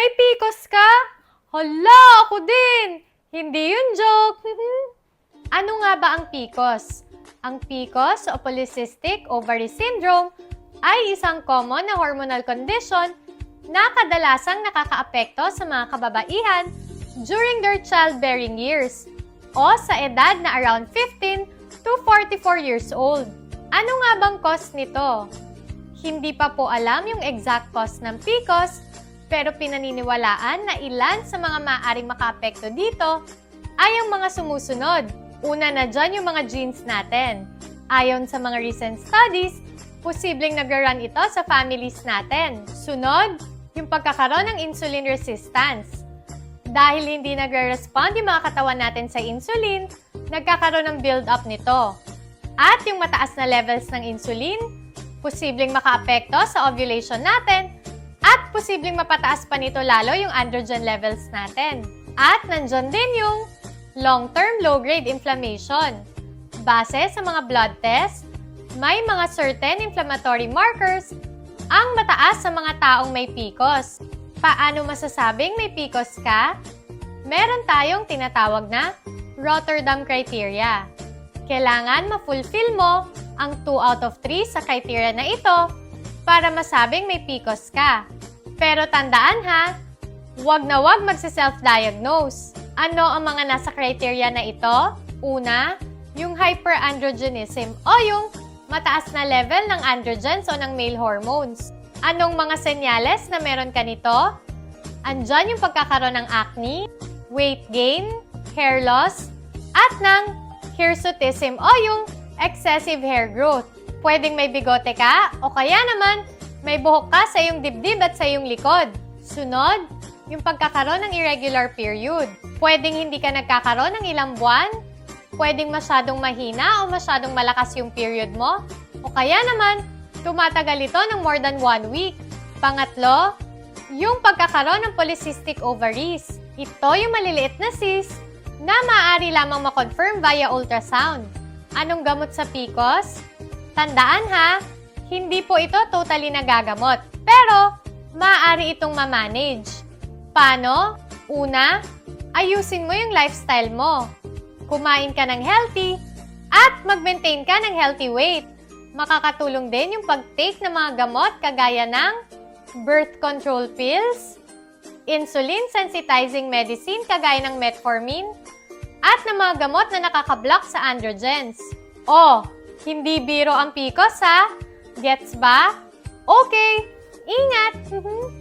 May PCOS ka? Hala, ako din! Hindi yun joke. ano nga ba ang PCOS? Ang PCOS o Polycystic Ovary Syndrome ay isang common na hormonal condition na kadalasang nakakaapekto sa mga kababaihan during their childbearing years o sa edad na around 15 to 44 years old. Ano nga bang cause nito? Hindi pa po alam yung exact cause ng PCOS, pero pinaniniwalaan na ilan sa mga maaaring makaapekto dito ay ang mga sumusunod. Una na dyan yung mga genes natin. Ayon sa mga recent studies, posibleng nag-run ito sa families natin. Sunod, yung pagkakaroon ng insulin resistance. Dahil hindi nagre-respond yung mga katawan natin sa insulin, nagkakaroon ng build-up nito. At yung mataas na levels ng insulin, posibleng makaapekto sa ovulation natin at posibleng mapataas pa nito lalo yung androgen levels natin. At nandyan din yung long-term low-grade inflammation. Base sa mga blood test, may mga certain inflammatory markers ang mataas sa mga taong may PCOS. Paano masasabing may PCOS ka? Meron tayong tinatawag na Rotterdam criteria. Kailangan ma-fulfill mo ang 2 out of 3 sa criteria na ito para masabing may PCOS ka. Pero tandaan ha, wag na wag magsa-self-diagnose. Ano ang mga nasa criteria na ito? Una, yung hyperandrogenism o yung mataas na level ng androgens o ng male hormones. Anong mga senyales na meron ka nito? Andyan yung pagkakaroon ng acne, weight gain, hair loss, at ng hirsutism o yung excessive hair growth. Pwedeng may bigote ka o kaya naman may buhok ka sa iyong dibdib at sa iyong likod. Sunod, yung pagkakaroon ng irregular period. Pwedeng hindi ka nagkakaroon ng ilang buwan, pwedeng masyadong mahina o masyadong malakas yung period mo, o kaya naman, tumatagal ito ng more than one week. Pangatlo, yung pagkakaroon ng polycystic ovaries. Ito yung maliliit na cyst na maaari lamang makonfirm via ultrasound. Anong gamot sa PCOS? Tandaan ha, hindi po ito totally nagagamot. Pero, maaari itong ma-manage. Paano? Una, ayusin mo yung lifestyle mo. Kumain ka ng healthy at mag-maintain ka ng healthy weight. Makakatulong din yung pag-take ng mga gamot kagaya ng birth control pills, insulin sensitizing medicine kagaya ng metformin, at ng mga gamot na nakakablock sa androgens. Oh, hindi biro ang PCOS ha? Gets ba? Okay, ingat!